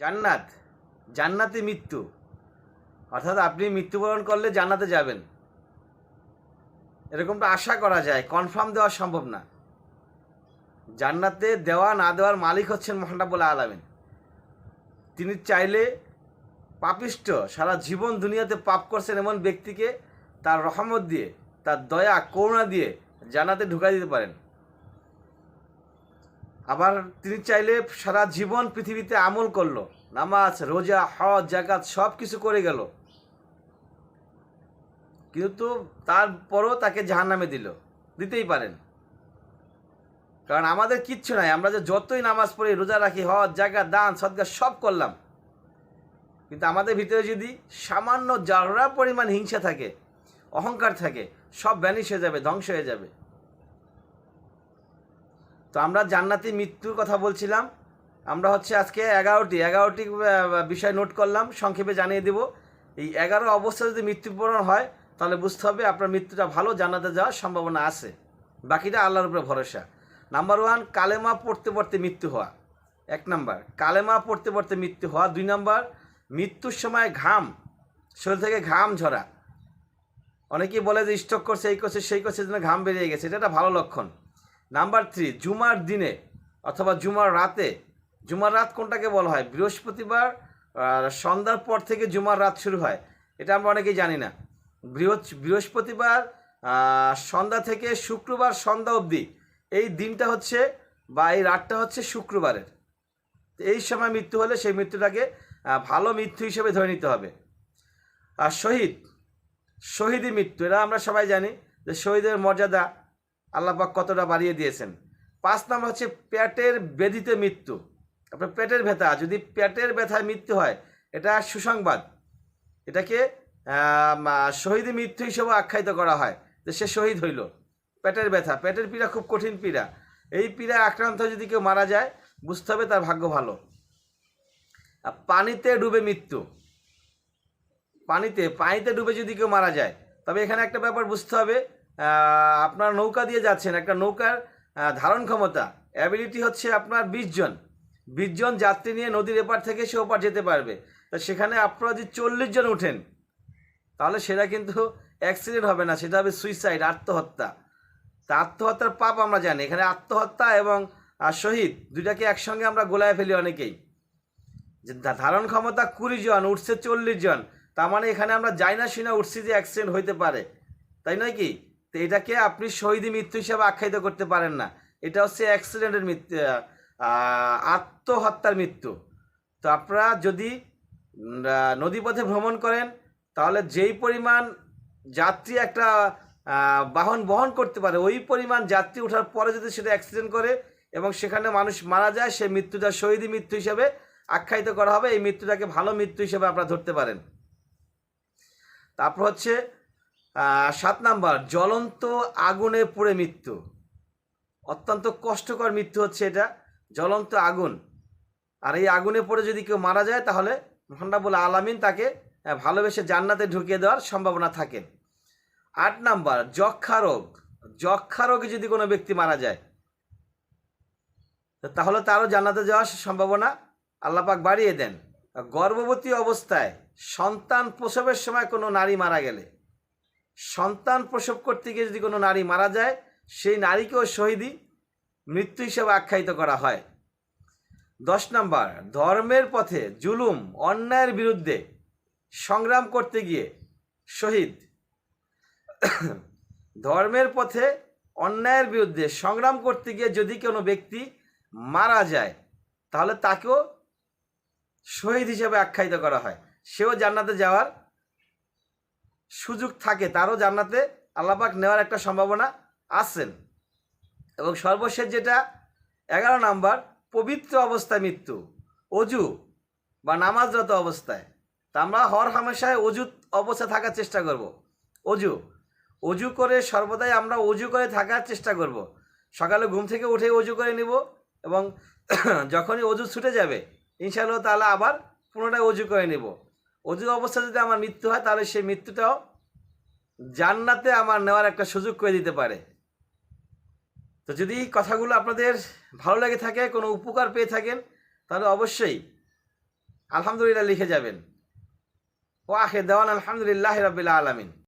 জান্নাত, জান্নাতে মৃত্যু। অর্থাৎ আপনি মৃত্যুবরণ করলে জান্নাতে যাবেন। এরকমটা আশা করা যায় কনফার্ম দেওয়া সম্ভব না। জান্নাতে দেওয়া না দেওয়ার মালিক হচ্ছেন মহানাবুল আলামিন। তিনি চাইলে পাপিষ্ট সারা জীবন দুনিয়াতে পাপ করছেন এমন ব্যক্তিকে তার রহমত দিয়ে, তার দয়া, করুণা দিয়ে জান্নাতে ঢুকাই দিতে পারেন। আবার তিনি চাইলে সারা জীবন পৃথিবীতে আমল করল। নামাজ, রোজা, হজ জাকাত সব কিছু করে গেল। কিন্তু তারপরও তাকে জাহান নামে দিল। দিতেই পারেন। কারণ আমাদের কিচ্ছু নাই। আমরা যে যতই নামাজ পড়ি, রোজা রাখি, হজ জাকাত দান সদগা সব করলাম। কিন্তু আমাদের ভিতরে যদি সামান্য যারা পরিমাণ হিংসা থাকে, অহংকার থাকে, সব ব্যানিশ হয়ে যাবে, ধ্বংস হয়ে যাবে। তো আমরা জান্নাতি মৃত্যুর কথা বলছিলাম। আমরা হচ্ছে আজকে এগারোটি এগারোটি বিষয় নোট করলাম, সংক্ষেপে জানিয়ে দেব। এই এগারো অবস্থা যদি মৃত্যুবরণ হয়, তাহলে বুঝতে হবে আপনার মৃত্যুটা ভালো, জান্নাতে যাওয়ার সম্ভাবনা আছে। বাকিটা আল্লাহর উপরে ভরসা। নাম্বার ওয়ান কালেমা পড়তে পড়তে মৃত্যু হওয়া। এক নাম্বার, কালেমা পড়তে পড়তে মৃত্যু হওয়া। দুই নাম্বার, মৃত্যুর সময় ঘাম, শরীর থেকে ঘাম ঝরা। অনেকেই বলে যে স্টক করছে, এই করছে, সেই করছে যেন ঘাম বেরিয়ে গেছে। এটা একটা ভালো লক্ষণ। নাম্বার থ্রি, জুমার দিনে অথবা জুমার রাতে। জুমার রাত কোনটাকে বলা হয়? বৃহস্পতিবার সন্ধ্যার পর থেকে জুমার রাত শুরু হয়। এটা আমরা অনেকেই জানি না। বৃহস্পতিবার সন্ধ্যা থেকে শুক্রবার সন্ধ্যা অবধি। এই দিনটা হচ্ছে বা এই রাতটা হচ্ছে শুক্রবারের। এই সময় মৃত্যু হলে সেই মৃত্যুটাকে ভালো মৃত্যু হিসেবে ধরে নিতে হবে। আর শহীদ শহীদি মৃত্যু, এটা আমরা সবাই জানি যে শহীদের মর্যাদা আল্লাপাক কতটা বাড়িয়ে দিয়েছেন। পাঁচ নাম্বার হচ্ছে পেটের বেদিতে মৃত্যু। আপনার পেটের ব্যথা, যদি পেটের ব্যথায় মৃত্যু হয়, এটা সুসংবাদ। এটাকে শহীদ মৃত্যু হিসেবে আখ্যায়িত করা হয় যে সে শহীদ হইল। পেটের ব্যথা, পেটের পীড়া খুব কঠিন পীড়া। এই পীড়া আক্রান্ত যদি কেউ মারা যায়, বুঝতে হবে তার ভাগ্য ভালো। পানিতে ডুবে মৃত্যু। পানিতে পানিতে ডুবে যদি কেউ মারা যায়, তবে এখানে একটা ব্যাপার বুঝতে হবে আপনার নৌকা দিয়ে যাচ্ছেন, একটা নৌকার ধারণ ক্ষমতা। অ্যাবিলিটি হচ্ছে আপনার বিশ জন। বিশ জন যাত্রী নিয়ে নদীর এপার থেকে সে ওপার যেতে পারবে। তা সেখানে আপনারা যদি চল্লিশ জন উঠেন তাহলে সেটা কিন্তু অ্যাক্সিডেন্ট হবে না, সেটা হবে সুইসাইড আত্মহত্যা। তা আত্মহত্যার পাপ আমরা জানি। এখানে আত্মহত্যা এবং শহীদ, দুইটাকে একসঙ্গে আমরা গোলায় ফেলি অনেকেই। যে ধারণ ক্ষমতা কুড়ি জন, উঠছে চল্লিশ জন, তার মানে এখানে আমরা যাই না শুনে উঠছি যে অ্যাক্সিডেন্ট হইতে পারে। তাই নয় কি? তো এটাকে আপনি শহীদী মৃত্যু হিসাবে আখ্যায়িত করতে পারেন না। এটা হচ্ছে অ্যাক্সিডেন্টের মৃত্যু আত্মহত্যার মৃত্যু। তো আপনারা যদি নদীপথে ভ্রমণ করেন, তাহলে যেই পরিমাণ যাত্রী একটা বাহন বহন করতে পারে, ওই পরিমাণ যাত্রী ওঠার পরে যদি সেটা অ্যাক্সিডেন্ট করে এবং সেখানে মানুষ মারা যায়, সেই মৃত্যুটা শহীদী মৃত্যু হিসাবে আখ্যায়িত করা হবে। এই মৃত্যুটাকে ভালো মৃত্যু হিসেবে আপনারা ধরতে পারেন। তারপর হচ্ছে সাত নাম্বার, জ্বলন্ত আগুনে পুড়ে মৃত্যু। অত্যন্ত কষ্টকর মৃত্যু হচ্ছে এটা, জ্বলন্ত আগুন। আর এই আগুনে পড়ে যদি কেউ মারা যায়, তাহলে মহান্ডাবুল আলামিন তাকে ভালোবেসে জান্নাতে ঢুকিয়ে দেওয়ার সম্ভাবনা থাকে। আট নাম্বার যক্ষা রোগ। যক্ষা রোগে যদি কোনো ব্যক্তি মারা যায় তাহলে তারও জান্নাতে যাওয়ার সম্ভাবনা আল্লাপাক বাড়িয়ে দেন। গর্ভবতী অবস্থায় সন্তান প্রসবের সময় কোনো নারী মারা গেলে সন্তান প্রসব করতে গিয়ে যদি কোনো নারী মারা যায়, সেই নারীকেও শহীদই মৃত্যু হিসেবে আখ্যায়িত করা হয়। দশ নম্বর, ধর্মের পথে জুলুম, অন্যায়ের বিরুদ্ধে সংগ্রাম করতে গিয়ে শহীদ। ধর্মের পথে অন্যায়ের বিরুদ্ধে সংগ্রাম করতে গিয়ে যদি কোনো ব্যক্তি মারা যায়, তাহলে তাকেও শহীদ হিসেবে আখ্যায়িত করা হয়। সেও জান্নাতে যাওয়ার সুযোগ থাকে, তারও জান্নাতে আল্লাপাক নেওয়ার একটা সম্ভাবনা আছেন। এবং সর্বশেষ যেটা, এগারো নাম্বার, পবিত্র অবস্থায় মৃত্যু, অজু বা নামাজরত অবস্থায়। তা আমরা হর হামেশায় অজু অবস্থায় থাকার চেষ্টা করব। অজু অজু করে সর্বদাই আমরা অজু করে থাকার চেষ্টা করব। সকালে ঘুম থেকে উঠে অজু করে নিব এবং যখনই অজু ছুটে যাবে, ইনশাআল্লাহ তাহলে আবার পুনরায় অজু করে নিব। অজু অবস্থা যদি আমার মৃত্যু হয়, তাহলে সেই মৃত্যুটাও জান্নাতে আমার নেওয়ার একটা সুযোগ করে দিতে পারে। তো যদি কথাগুলো আপনাদের ভালো লেগে থাকে, কোনো উপকার পেয়ে থাকেন, তাহলে অবশ্যই আলহামদুলিল্লাহ লিখে যাবেন। ও আখে দেওয়ান আলহামদুলিল্লাহ রবিল্লা আলমিন।